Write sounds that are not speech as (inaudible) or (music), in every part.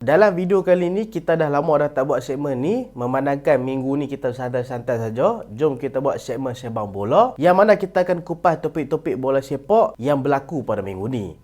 Dalam video kali ni kita dah lama dah tak buat segmen ni. Memandangkan minggu ni kita santai-santai saja. Jom kita buat segmen sebang bola Yang mana kita akan kupas topik-topik bola sepak Yang berlaku pada minggu ni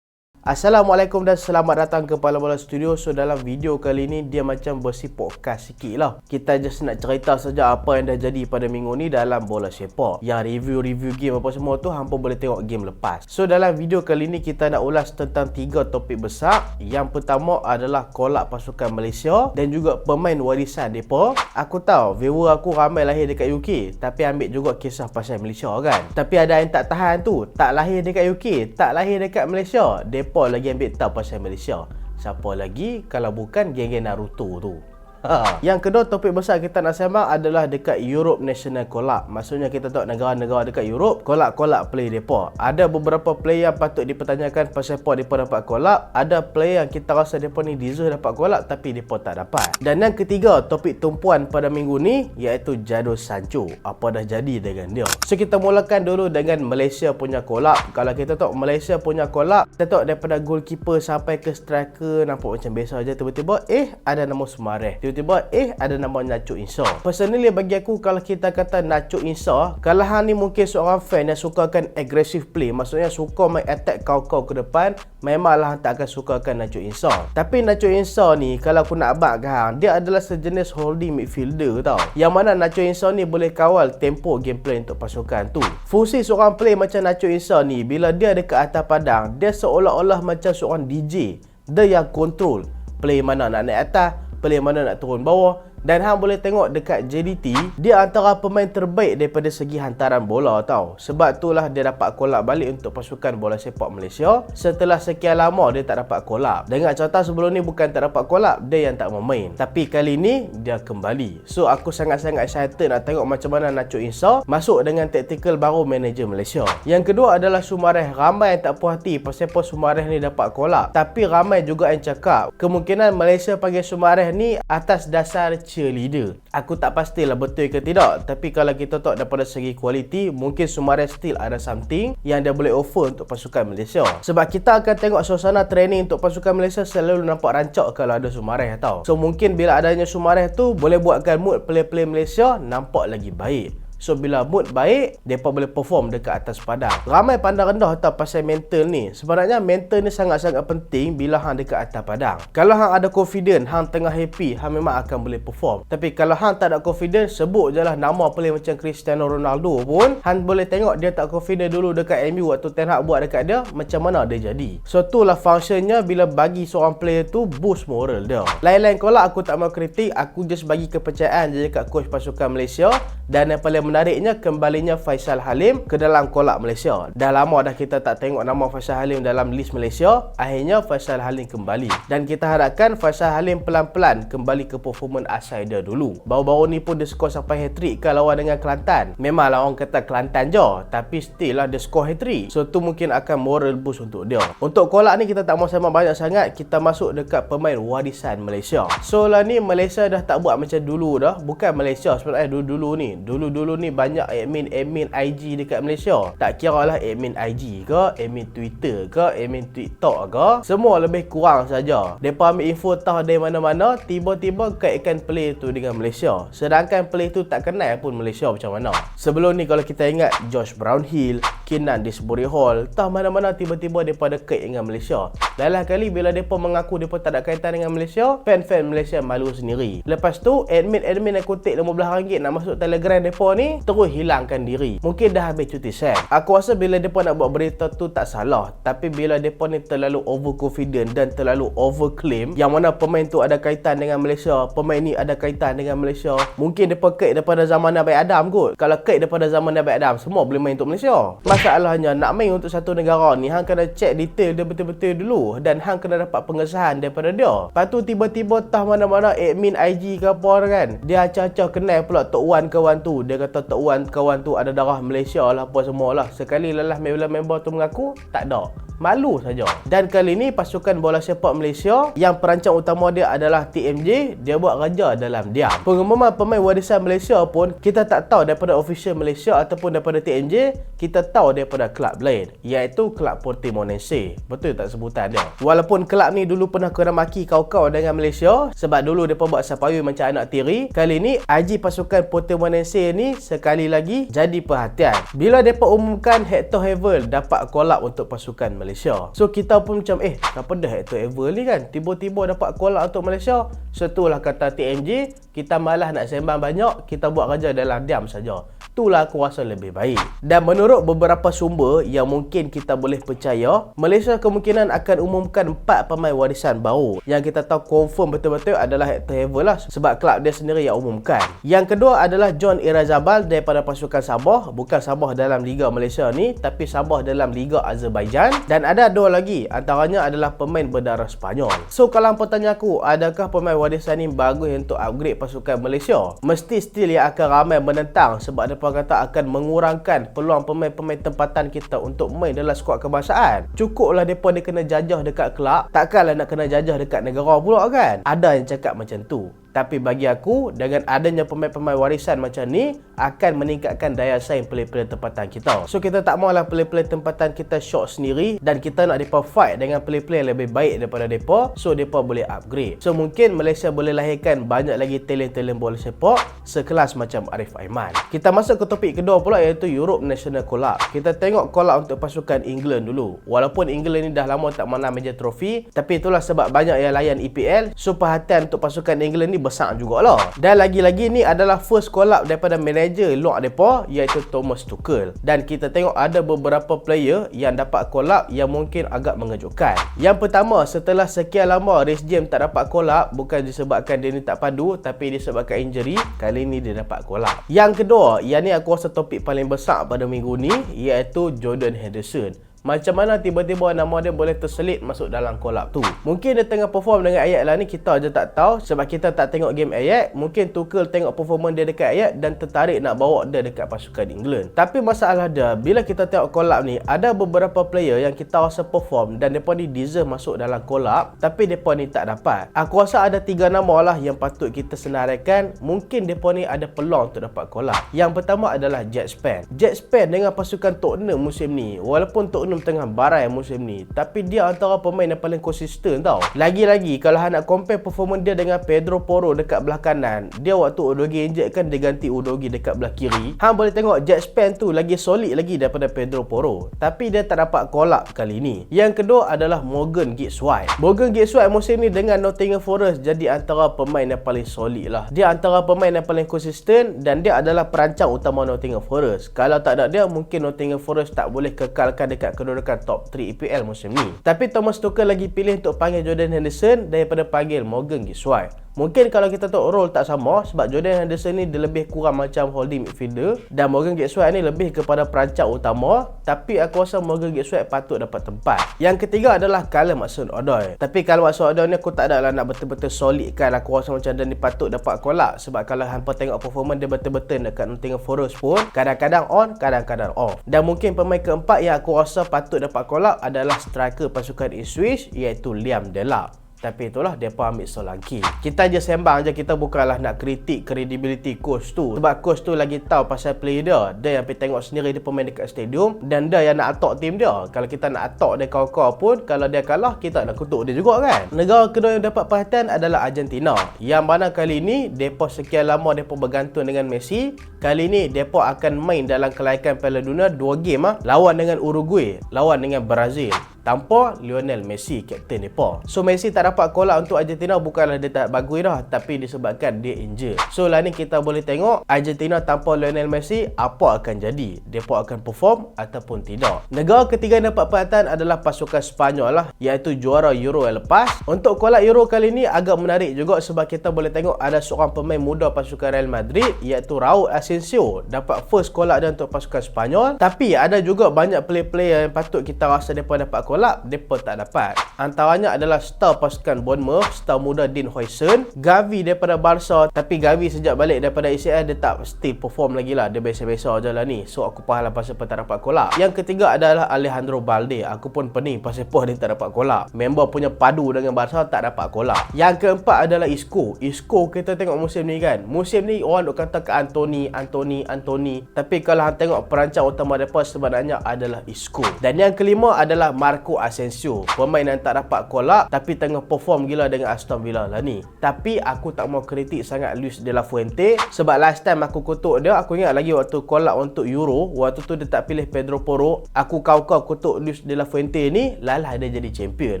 Assalamualaikum dan selamat datang ke Pala Bola Studio. So dalam video kali ni dia macam bersih podcast sikit lah. Kita just nak cerita saja apa yang dah jadi pada minggu ni dalam bola sepak. Yang review-review game apa semua tu hampa boleh tengok game lepas. So dalam video kali ni kita nak ulas tentang tiga topik besar. Yang pertama adalah kolak pasukan Malaysia Dan juga pemain warisan mereka Aku tahu viewer aku ramai lahir dekat UK Tapi ambil juga kisah pasal Malaysia kan. Tapi ada yang tak tahan tu Tak lahir dekat UK Tak lahir dekat Malaysia Mereka lagi ambil? Tahu pasal Malaysia. Siapa lagi kalau bukan geng-geng Naruto tu Ha. Yang kedua topik besar kita nak sembang adalah dekat Europe National Collab. Maksudnya kita tahu negara-negara dekat Europe collab-collab play depa. Ada beberapa player yang patut dipertanyakan pasal apa depa dapat collab. Ada player yang kita rasa depa ni deserve dapat collab tapi depa tak dapat. Dan yang ketiga topik tumpuan pada minggu ni iaitu Jadon Sancho. Apa dah jadi dengan dia? So kita mulakan dulu dengan Malaysia punya collab. Kalau kita tahu Malaysia punya collab, kita tahu daripada goalkeeper sampai ke striker nampak macam biasa aja tiba-tiba eh ada nama Sumareh tiba-tiba eh ada nama Nacho Insa. Personally bagi aku kalau kita kata Nacho Insa, kalau hang ni mungkin seorang fan yang sukakan aggressive play, maksudnya suka main attack kau-kau ke depan, memanglah hang tak akan sukakan Nacho Insa. Tapi Nacho Insa ni kalau aku nak abad ke hang, dia adalah sejenis holding midfielder tau. Yang mana Nacho Insa ni boleh kawal tempo gameplay untuk pasukan tu. Fungsi seorang play macam Nacho Insa ni bila dia dekat atas padang, dia seolah-olah macam seorang DJ. Dia yang control play mana nak naik atas, play mana nak turun bawah dan hang boleh tengok dekat JDT dia antara pemain terbaik daripada segi hantaran bola tau. Sebab itulah dia dapat kolab balik untuk pasukan bola sepak Malaysia. Setelah sekian lama dia tak dapat kolab dengan contoh sebelum ni bukan tak dapat kolab dia yang tak main. Tapi kali ni dia kembali. So aku sangat-sangat excited nak tengok macam mana Nacho Insa masuk dengan tactical baru manager Malaysia. Yang kedua adalah Sumareh. Ramai yang tak puas hati pasal apa Sumareh ni dapat kolab tapi ramai juga yang cakap kemungkinan Malaysia panggil Sumareh ni atas dasar cheerleader. Aku tak pastilah betul ke tidak, tapi kalau kita tahu daripada segi kualiti, mungkin Sumare still ada something yang dia boleh offer untuk pasukan Malaysia. Sebab kita akan tengok suasana training untuk pasukan Malaysia selalu nampak rancak kalau ada Sumare tau. So mungkin bila adanya Sumare tu boleh buatkan mood play-play Malaysia nampak lagi baik. So bila mood baik, mereka boleh perform dekat atas padang. Ramai pandang rendah tau pasal mental ni. Sebenarnya mental ni sangat-sangat penting bila hang dekat atas padang. Kalau hang ada confident, hang tengah happy, hang memang akan boleh perform. Tapi kalau hang tak ada confident, sebut je lah nama player macam Cristiano Ronaldo pun, hang boleh tengok dia tak confident dulu dekat MU waktu Ten Hag buat dekat dia, macam mana dia jadi. So tu lah functionnya bila bagi seorang player tu boost moral dia. Lain-lain kalau aku tak mau kritik, aku just bagi kepercayaan je dekat coach pasukan Malaysia dan yang paling menariknya kembalinya Faisal Halim ke dalam kolak Malaysia. Dah lama dah kita tak tengok nama Faisal Halim dalam list Malaysia. Akhirnya Faisal Halim kembali. Dan kita harapkan Faisal Halim pelan-pelan kembali ke performance asal dia dulu. Baru-baru ni pun dia skor sampai hat-trick ke lawan dengan Kelantan. Memanglah orang kata Kelantan je. Tapi still lah dia skor hat-trick. So tu mungkin akan moral boost untuk dia. Untuk kolak ni kita tak mau sama banyak sangat. Kita masuk dekat pemain warisan Malaysia. So lah ni Malaysia dah tak buat macam dulu dah. Bukan Malaysia sebenarnya dulu-dulu ni. Dulu-dulu ni banyak admin-admin IG dekat Malaysia. Tak kira lah admin IG ke, admin Twitter ke, admin TikTok ke. Semua lebih kurang saja. Mereka ambil info tahu dari mana-mana, tiba-tiba kaitkan play tu dengan Malaysia. Sedangkan play tu tak kenal pun Malaysia macam mana. Sebelum ni kalau kita ingat Josh Brownhill, Kinan Disbury Hall, tahu mana-mana tiba-tiba mereka kait dengan Malaysia. Lain kali bila mereka mengaku mereka tak ada kaitan dengan Malaysia, fan-fan Malaysia malu sendiri. Lepas tu, admin-admin yang kutip RM15 nak masuk Telegram mereka ni terus hilangkan diri. Mungkin dah habis cuti set. Aku rasa bila mereka nak buat berita tu tak salah. Tapi bila mereka ni terlalu overconfident dan terlalu overclaim yang mana pemain tu ada kaitan dengan Malaysia, pemain ni ada kaitan dengan Malaysia, mungkin mereka kait daripada zaman Nabi Adam kot. Kalau kait daripada zaman Nabi Adam, semua boleh main untuk Malaysia. Masalahnya nak main untuk satu negara ni, hang kena check detail dia betul-betul dulu dan hang kena dapat pengesahan daripada dia. Lepas tu tiba-tiba tah mana-mana admin IG ke apa kan, dia acah-acah kenal pula Tok Wan kawan tu. Dia kata Wan kawan tu ada darah Malaysia lah apa semua lah. Sekali lelah member-member tu mengaku, tak ada. Malu saja. Dan kali ini pasukan bola sepak Malaysia yang perancang utama dia adalah TMJ, dia buat raja dalam diam. Pengumuman pemain warisan Malaysia pun kita tak tahu daripada official Malaysia ataupun daripada TMJ, kita tahu daripada kelab lain, iaitu kelab Portimonense. Betul tak sebutan dia? Walaupun kelab ni dulu pernah kena maki kau-kau dengan Malaysia sebab dulu depa buat sapayu macam anak tiri, kali ni IG pasukan Portimonense ni sekali lagi jadi perhatian. Bila depa umumkan Hector Havel dapat call up untuk pasukan Malaysia. So kita pun macam eh apa dah Hector Ever ni kan tiba-tiba dapat call out untuk Malaysia. Setulah kata TNG kita malah nak sembang banyak kita buat kerja dalam diam saja itulah aku rasa lebih baik. Dan menurut beberapa sumber yang mungkin kita boleh percaya, Malaysia kemungkinan akan umumkan empat pemain warisan baru. Yang kita tahu confirm betul-betul adalah Hector Haver lah sebab kelab dia sendiri yang umumkan. Yang kedua adalah John Irazabal daripada pasukan Sabah, bukan Sabah dalam Liga Malaysia ni tapi Sabah dalam Liga Azerbaijan dan ada dua lagi antaranya adalah pemain berdarah Spanyol. So kalau hampa tanya aku, adakah pemain warisan ni bagus untuk upgrade pasukan Malaysia? Mesti still yang akan ramai menentang sebab depa orang kata akan mengurangkan peluang pemain-pemain tempatan kita untuk main dalam skuad kebangsaan. Cukuplah mereka dia kena jajah dekat kelab, takkanlah nak kena jajah dekat negara pula kan? Ada yang cakap macam tu. Tapi bagi aku, dengan adanya pemain-pemain warisan macam ni, akan meningkatkan daya saing player-player tempatan kita. So, kita tak maulah player-player tempatan kita short sendiri dan kita nak mereka fight dengan player-player yang lebih baik daripada mereka so mereka boleh upgrade. So, mungkin Malaysia boleh lahirkan banyak lagi talent-talent bola sepak sekelas macam Arif Aiman. Kita masuk ke topik kedua pula iaitu Europe National Collab. Kita tengok collab untuk pasukan England dulu. Walaupun England ni dah lama tak menang major trophy, tapi itulah sebab banyak yang layan EPL. So, perhatian untuk pasukan England ni besar jugalah. Dan lagi-lagi ni adalah first call up daripada manager luar depa iaitu Thomas Tuchel. Dan kita tengok ada beberapa player yang dapat call up yang mungkin agak mengejutkan. Yang pertama, setelah sekian lama Rhys James tak dapat call up bukan disebabkan dia ni tak padu tapi disebabkan injury, kali ni dia dapat call up. Yang kedua, yang ni aku rasa topik paling besar pada minggu ni iaitu Jordan Henderson. Macam mana tiba-tiba nama dia boleh terselit masuk dalam collab tu? Mungkin dia tengah perform dengan ayat lah ni Kita je tak tahu. Sebab kita tak tengok game ayat Mungkin Tuchel tengok performance dia dekat ayat Dan tertarik nak bawa dia dekat pasukan England. Tapi masalah dia Bila kita tengok collab ni Ada beberapa player yang kita rasa perform Dan mereka ni deserve masuk dalam collab Tapi mereka ni tak dapat. Aku rasa ada tiga nama lah yang patut kita senaraikan. Mungkin mereka ni ada peluang untuk dapat collab Yang pertama adalah Jet Span Jet Span dengan pasukan Tottenham musim ni Walaupun Tottenham Tottenham tengah barai musim ni. Tapi dia antara pemain yang paling konsisten tau. Lagi-lagi kalau nak compare performance dia dengan Pedro Porro dekat belah kanan Dia waktu Udogi injek kan dia ganti Udogi dekat belah kiri. Hang boleh tengok Jack Span tu lagi solid lagi daripada Pedro Porro. Tapi dia tak dapat call up kali ni. Yang kedua adalah Morgan Gibbs White Morgan Gibbs White musim ni dengan Nottingham Forest jadi antara pemain yang paling solid lah. Dia antara pemain yang paling konsisten Dan dia adalah perancang utama Nottingham Forest. Kalau tak ada dia mungkin Nottingham Forest tak boleh kekalkan dekat kedudukan top 3 EPL musim ni. Tapi Thomas Tuchel lagi pilih untuk panggil Jordan Henderson daripada panggil Morgan Giswai. Mungkin kalau kita tengok role tak sama sebab Jordan Henderson ni dia lebih kurang macam holding midfielder dan Morgan Gatesway ni lebih kepada perancang utama tapi aku rasa Morgan Gatesway patut dapat tempat. Yang ketiga adalah Callum Hudson-Odoi. Tapi Callum Hudson-Odoi ni aku tak ada lah nak betul-betul solidkan aku rasa macam dia ni patut dapat kolak sebab kalau hampa tengok performance dia betul-betul dekat Nottingham Forest pun kadang-kadang on, kadang-kadang off. Dan mungkin pemain keempat yang aku rasa patut dapat kolak adalah striker pasukan Ipswich iaitu Liam Delap. Tapi itulah dia pun ambil Solanki. Kita je sembang je kita bukanlah nak kritik credibility coach tu. Sebab coach tu lagi tahu pasal play dia. Dia yang pergi tengok sendiri dia pemain dekat stadium dan dia yang nak atok tim dia. Kalau kita nak atok dia kau-kau pun kalau dia kalah kita nak kutuk dia juga kan. Negara kedua yang dapat perhatian adalah Argentina. Yang mana kali ini depa sekian lama depa bergantung dengan Messi. Kali ini depa akan main dalam kelaikan Piala Dunia dua game ah lawan dengan Uruguay, lawan dengan Brazil tanpa Lionel Messi kapten depa. So Messi tak dapat call untuk Argentina bukanlah dia tak bagus dah tapi disebabkan dia injured. So lah ni kita boleh tengok Argentina tanpa Lionel Messi apa akan jadi? Depa akan perform ataupun tidak. Negara ketiga yang dapat perhatian adalah pasukan Spanyol lah iaitu juara Euro yang lepas. Untuk call Euro kali ni agak menarik juga sebab kita boleh tengok ada seorang pemain muda pasukan Real Madrid iaitu Raul Asensio dapat first call dia untuk pasukan Spanyol tapi ada juga banyak player-player yang patut kita rasa depa dapat call collab, mereka tak dapat. Antaranya adalah star pasukan Bournemouth, star muda Dean Huijsen, Gavi daripada Barca, tapi Gavi sejak balik daripada ACL dia tak still perform lagi lah. Dia biasa-biasa je lah ni. So aku faham lah pasal tak dapat collab. Yang ketiga adalah Alejandro Balde. Aku pun pening pasal apa (laughs) dia tak dapat collab. Member punya padu dengan Barca tak dapat collab. Yang keempat adalah Isco. Isco kita tengok musim ni kan. Musim ni orang duk kata ke Anthony, Anthony, Anthony. Tapi kalau tengok perancang utama mereka sebenarnya adalah Isco. Dan yang kelima adalah Marco Asensio. Pemain yang tak dapat collab tapi tengah perform gila dengan Aston Villa lah ni. Tapi aku tak mau kritik sangat Luis de la Fuente sebab last time aku kutuk dia, aku ingat lagi waktu collab untuk Euro, waktu tu dia tak pilih Pedro Porro, aku kau-kau kutuk Luis de la Fuente ni, lalah dia jadi champion.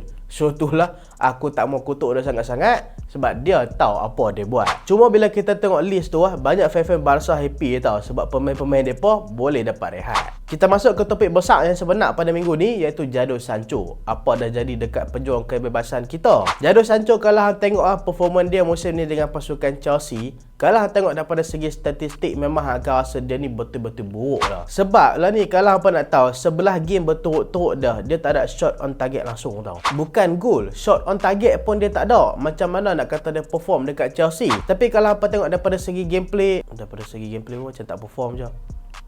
So itulah aku tak mau kutuk dia sangat-sangat sebab dia tahu apa dia buat. Cuma bila kita tengok list tu ah banyak fan-fan Barca happy tau sebab pemain-pemain depa boleh dapat rehat. Kita masuk ke topik besar yang sebenar pada minggu ni iaitu Jadon Sancho. Apa dah jadi dekat pejuang kebebasan kita? Jadon Sancho kalau hang tengok ah performan dia musim ni dengan pasukan Chelsea, kalau hang tengok daripada segi statistik memang hang akan rasa dia ni betul-betul buruk lah. Sebab lah ni kalau apa nak tahu, sebelah game berturut-turut dah dia tak ada shot on target langsung tau. Bukan goal, shot on target pun dia tak ada. Macam mana nak kata dia perform dekat Chelsea? Tapi kalau apa tengok daripada segi gameplay, daripada segi gameplay macam tak perform je.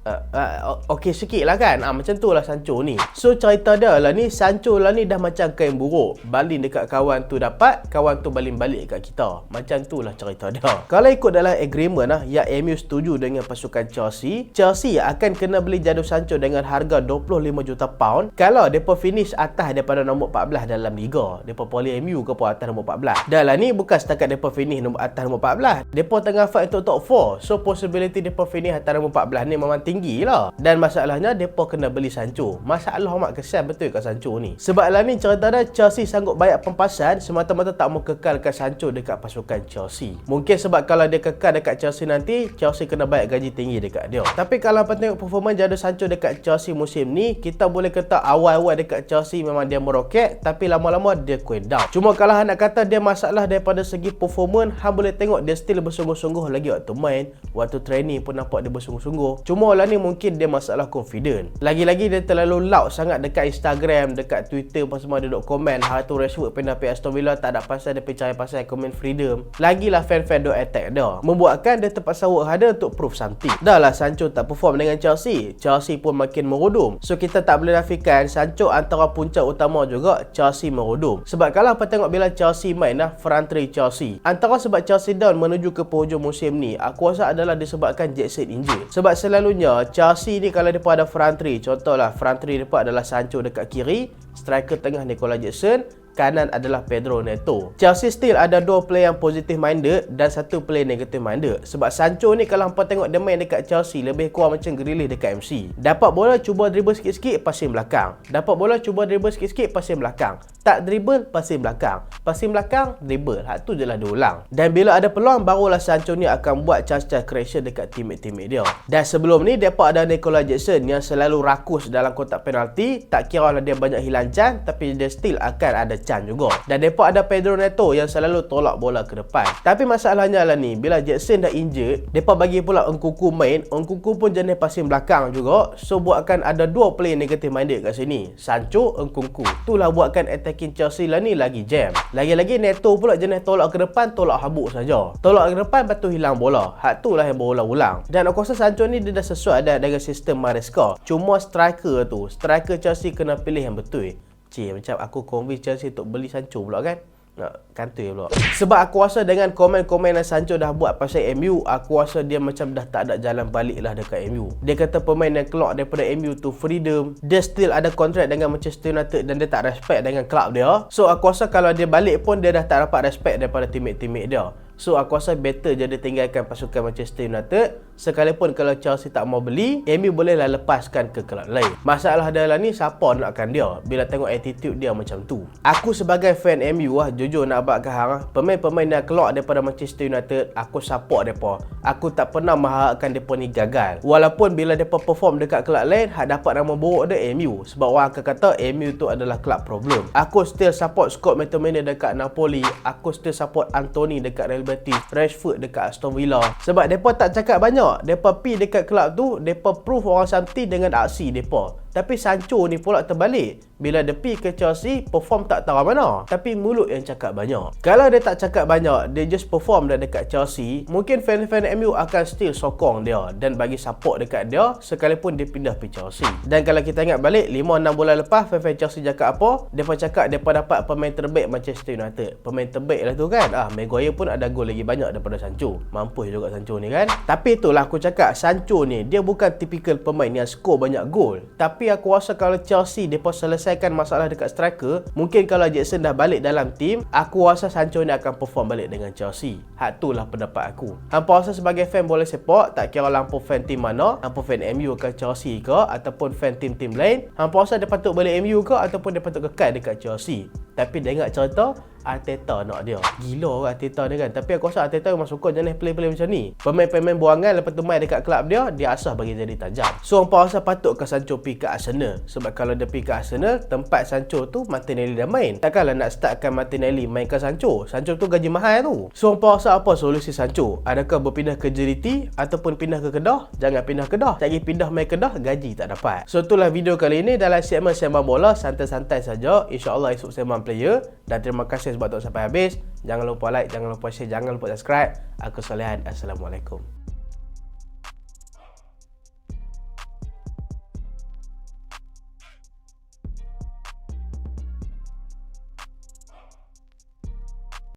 Uh, uh, Okey sikit lah kan. Uh, Macam tu lah Sancho ni. So cerita dia lah ni Sancho lah ni dah macam kain buruk. Baling dekat kawan tu dapat Kawan tu baling balik kat kita. Macam tu lah cerita dia. Kalau ikut dalam agreement lah Yang MU setuju dengan pasukan Chelsea Chelsea akan kena beli Jadon Sancho Dengan harga 25 juta pound Kalau mereka finish atas daripada nombor 14 dalam Liga. Mereka boleh MU ke pun atas nombor 14 Dah lah ni bukan setakat mereka finish nombor atas nombor 14 Mereka tengah fight untuk top 4 So possibility mereka finish atas nombor 14 ni memang tinggi lah. Dan masalahnya depa kena beli Sancho. Masalah amat kesian betul kat Sancho ni. Sebab lah ni cerita dia Chelsea sanggup bayar pempasan semata-mata tak mau kekalkan Sancho dekat pasukan Chelsea. Mungkin sebab kalau dia kekal dekat Chelsea nanti Chelsea kena bayar gaji tinggi dekat dia. Tapi kalau apa tengok performa Jadon Sancho dekat Chelsea musim ni kita boleh kata awal-awal dekat Chelsea memang dia meroket tapi lama-lama dia cool down. Cuma kalau nak kata dia masalah daripada segi performa hang boleh tengok dia still bersungguh-sungguh lagi waktu main waktu training pun nampak dia bersungguh-sungguh. Cuma lah ni mungkin dia masalah confident. Lagi-lagi dia terlalu loud sangat dekat Instagram, dekat Twitter pas semua dia duk komen hal tu Rashford pindah pergi Aston Villa tak ada pasal dia percaya pasal comment freedom. Lagilah fan-fan duk attack dia. Membuatkan dia terpaksa work harder untuk prove something. Dah lah Sancho tak perform dengan Chelsea. Chelsea pun makin merudum. So kita tak boleh nafikan Sancho antara punca utama juga Chelsea merudum. Sebab kalau apa tengok bila Chelsea main lah front three Chelsea. Antara sebab Chelsea down menuju ke penghujung musim ni, aku rasa adalah disebabkan Jackson injured. Sebab selalunya Chelsea ni kalau depa ada front three, contohlah front three depa adalah Sancho dekat kiri, striker tengah Nicola Jackson, kanan adalah Pedro Neto. Chelsea still ada dua player yang positive minded dan satu player negative minded. Sebab Sancho ni kalau hampa tengok dia main dekat Chelsea lebih kurang macam Grealish dekat MC. Dapat bola cuba dribble sikit-sikit passing belakang. Dapat bola cuba dribble sikit-sikit passing belakang. Tak dribble passing belakang. Passing belakang dribble. Hak tu je lah diulang. Dan bila ada peluang barulah Sancho ni akan buat chance-chance creation dekat teammate-teammate dia. Dan sebelum ni depa ada Nicola Jackson yang selalu rakus dalam kotak penalti. Tak kira lah dia banyak hilang chance tapi dia still akan ada Chan juga. Dan mereka ada Pedro Neto yang selalu tolak bola ke depan. Tapi masalahnya lah ni, bila Jackson dah injured, mereka bagi pula Engkuku main. Engkuku pun jenis passing belakang juga. So buatkan ada dua player negative minded kat sini. Sancho, Engkuku. Itulah buatkan attacking Chelsea lah ni lagi jam. Lagi-lagi Neto pula jenis tolak ke depan, tolak habuk saja. Tolak ke depan, tu hilang bola. Hak tu lah yang berulang-ulang. Dan aku rasa Sancho ni dia dah sesuai dah dengan sistem Maresca. Cuma striker tu, striker Chelsea kena pilih yang betul. Cik, macam aku convince Chelsea untuk beli Sancho pula kan? Nak kantoi pula. Sebab aku rasa dengan komen-komen yang Sancho dah buat pasal MU, aku rasa dia macam dah tak ada jalan balik lah dekat MU. Dia kata pemain yang keluar daripada MU tu freedom. Dia still ada kontrak dengan Manchester United dan dia tak respect dengan club dia. So aku rasa kalau dia balik pun dia dah tak dapat respect daripada teammate-teammate dia. So aku rasa better je dia tinggalkan pasukan Manchester United Sekalipun kalau Chelsea tak mau beli MU bolehlah lepaskan ke kelab lain. Masalah dia lah ni siapa nakkan dia? Bila tengok attitude dia macam tu. Aku sebagai fan MU lah Jujur nak abad ke hang ah, Pemain-pemain yang keluar daripada Manchester United Aku support mereka. Aku tak pernah mengharapkan mereka ni gagal. Walaupun bila mereka perform dekat kelab lain Hak dapat nama buruk dia MU Sebab orang akan kata MU tu adalah kelab problem. Aku still support Scott McTominay dekat Napoli. Aku still support Anthony dekat Real Betis. Rashford dekat Aston Villa. Sebab mereka tak cakap banyak mereka pi dekat kelab tu mereka prove orang something dengan aksi mereka Tapi Sancho ni pula terbalik. Bila dia pergi ke Chelsea, perform tak tahu mana. Tapi mulut yang cakap banyak. Kalau dia tak cakap banyak, dia just perform dah dekat Chelsea, mungkin fan-fan MU akan still sokong dia dan bagi support dekat dia sekalipun dia pindah pergi Chelsea. Dan kalau kita ingat balik, 5-6 bulan lepas fan-fan Chelsea cakap apa? Dia pun cakap dia pun dapat pemain terbaik Manchester United. Pemain terbaik lah tu kan. Ah, Maguire pun ada gol lagi banyak daripada Sancho. Mampu juga Sancho ni kan. Tapi itulah aku cakap Sancho ni dia bukan tipikal pemain yang skor banyak gol. Tapi aku rasa kalau Chelsea pun selesaikan masalah dekat striker, mungkin kalau Jackson dah balik dalam tim, aku rasa Sancho ni akan perform balik dengan Chelsea. Hak tu lah pendapat aku. Hampa rasa sebagai fan bola sepak, tak kira lampu fan tim mana, hampa fan MU ke Chelsea ke ataupun fan tim-tim lain, hampa rasa dia patut balik MU ke ataupun dia patut kekal dekat Chelsea. Tapi dia ingat cerita Arteta nak dia. Gila orang Arteta ni kan. Tapi aku rasa Arteta memang suka jenis play-play macam ni. Pemain-pemain buangan lepas tu main dekat kelab dia Dia asah bagi jadi tajam. So apa rasa patut ke Sancho pergi ke Arsenal? Sebab kalau dia pergi ke Arsenal Tempat Sancho tu Martinelli dah main. Takkanlah nak startkan Martinelli main ke Sancho? Sancho tu gaji mahal tu. So apa rasa apa solusi Sancho? Adakah berpindah ke JDT Ataupun pindah ke Kedah? Jangan pindah Kedah. Cari pindah main Kedah Gaji tak dapat. So itulah video kali ini. Dalam segmen Sembang Bola Santai-santai saja. InsyaAllah esok Sembang Player Dan terima kasih sebab tonton sampai habis. Jangan lupa like, jangan lupa share, jangan lupa subscribe. Aku Solehan. Assalamualaikum.